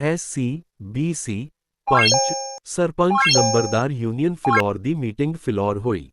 SC BC panch sarpanch ਨੰਬਰਦਾਰ union Phillaur ਦੀ meeting Phillaur ਹੋਈ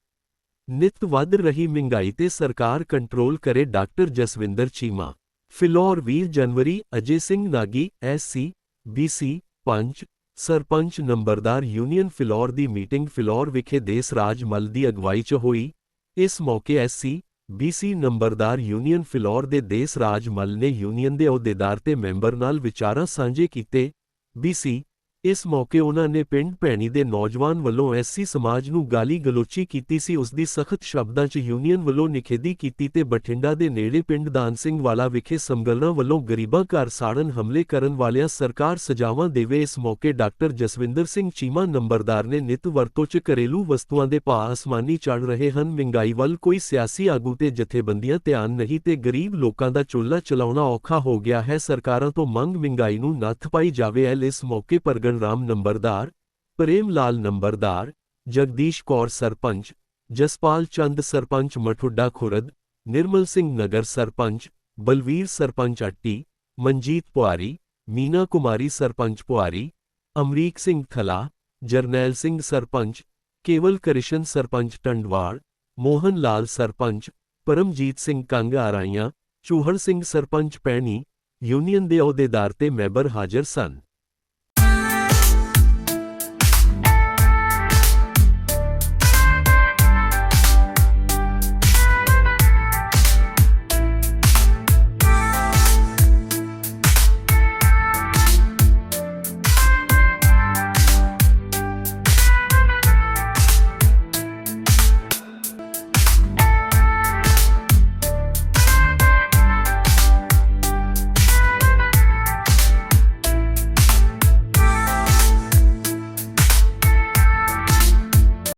ਨਿਤ ਵੱਧ ਰਹੀ ਮਹਿੰਗਾਈ ਤੇ ਸਰਕਾਰ ਕੰਟਰੋਲ ਕਰੇ ਡਾਕਟਰ ਜਸਵਿੰਦਰ ਚੀਮਾ ਫਿਲੌਰ 20 ਜਨਵਰੀ ਅਜੇ ਸਿੰਘ ਨਾਗੀ ਐਸਸੀ ਬੀਸੀ ਪੰਚ ਸਰਪੰਚ ਨੰਬਰਦਾਰ ਯੂਨੀਅਨ ਫਿਲੌਰ ਦੀ ਮੀਟਿੰਗ ਫਿਲੌਰ ਵਿਖੇ ਦੇਸ ਰਾਜ ਮਲ ਦੀ ਅਗਵਾਈ 'ਚ ਹੋਈ ਇਸ ਮੌਕੇ ਐਸਸੀ ਬੀਸੀ ਨੰਬਰਦਾਰ ਯੂਨੀਅਨ ਫਿਲੌਰ ਦੇ ਦੇਸ ਰਾਜ ਮੱਲ ਨੇ ਯੂਨੀਅਨ ਦੇ ਅਹੁਦੇਦਾਰ ਤੇ ਮੈਂਬਰ ਨਾਲ ਵਿਚਾਰਾਂ ਸਾਂਝੇ ਕੀਤੇ। ਬੀਸੀ ਇਸ ਮੌਕੇ ਉਹਨਾਂ ਨੇ ਪਿੰਡ ਭੈਣੀ ਦੇ ਨੌਜਵਾਨ ਵੱਲੋਂ ਐਸਸੀ ਸਮਾਜ ਨੂੰ ਗਾਲੀ ਗਲੋਚੀ ਕੀਤੀ ਸੀ। ਉਸ ਦੀ ਸਖਤ ਸ਼ਬਦਾਂ 'ਚ ਯੂਨੀਅਨ ਵੱਲੋਂ ਨਿਖੇਧੀ ਕੀਤੀ ਤੇ ਬਠਿੰਡਾ ਦੇ ਨੇੜੇ ਪਿੰਡ ਦਾਨ ਸਿੰਘ ਵਾਲਾ ਵਿਖੇ ਸਮਗਲਰਾਂ ਵੱਲੋਂ ਗਰੀਬਾਂ ਘਰ ਸਾੜਨ ਹਮਲੇ ਕਰਨ ਵਾਲਿਆਂ ਸਰਕਾਰ ਸਜ਼ਾਵਾਂ ਦੇਵੇ। ਇਸ ਮੌਕੇ ਡਾਕਟਰ ਜਸਵਿੰਦਰ ਸਿੰਘ ਚੀਮਾ ਨੰਬਰਦਾਰ ਨੇ ਨਿਤ ਵਰਤੋਂ 'ਚ ਘਰੇਲੂ ਵਸਤੂਆਂ ਦੇ ਭਾਅ ਅਸਮਾਨੀ ਚੜ ਰਹੇ ਹਨ। ਮਹਿੰਗਾਈ ਵੱਲ ਕੋਈ ਸਿਆਸੀ ਆਗੂ ਤੇ ਜਥੇਬੰਦੀਆਂ ਧਿਆਨ ਨਹੀਂ ਤੇ ਗਰੀਬ ਲੋਕਾਂ ਦਾ ਚੁੱਲ੍ਹਾ ਚਲਾਉਣਾ ਔਖਾ ਹੋ ਗਿਆ ਹੈ। ਸਰਕਾਰਾਂ ਤੋਂ ਮੰਗ ਮਹਿੰਗਾਈ ਨੂੰ ਨੱਥ ਪਾਈ ਜਾਵੇ। ਐਲ ਇਸ ਮੌਕੇ ਪ੍ਰਗਟ ਪ੍ਰਗਣ ਰਾਮ ਨੰਬਰਦਾਰ ਪ੍ਰੇਮ ਲਾਲ ਨੰਬਰਦਾਰ, ਜਗਦੀਸ਼ ਕੌਰ ਸਰਪੰਚ, ਜਸਪਾਲ ਚੰਦ ਸਰਪੰਚ ਮਠੁੱਡਾ ਖੁਰਦ, ਨਿਰਮਲ ਸਿੰਘ ਨਗਰ ਸਰਪੰਚ, ਬਲਵੀਰ ਸਰਪੰਚ ਅੱਟੀ, ਮਨਜੀਤ ਪੁਆਰੀ, ਮੀਨਾ ਕੁਮਾਰੀ ਸਰਪੰਚ ਪੁਆਰੀ, ਅਮਰੀਕ ਸਿੰਘ ਥਲਾ ਜਰਨੈਲ ਸਿੰਘ ਸਰਪੰਚ, ਕੇਵਲ ਕ੍ਰਿਸ਼ਨ ਸਰਪੰਚ ਟੰਡਵਾਲ, ਮੋਹਨ ਲਾਲ ਸਰਪੰਚ, ਪਰਮਜੀਤ ਸਿੰਘ ਕੰਗ ਆਰਾਈਆਂ, ਚੂਹੜ ਸਿੰਘ ਸਰਪੰਚ ਪੈਣੀ, ਯੂਨੀਅਨ ਦੇ ਅਹੁਦੇਦਾਰ ਤੇ ਮੈਂਬਰ ਹਾਜ਼ਰ ਸਨ।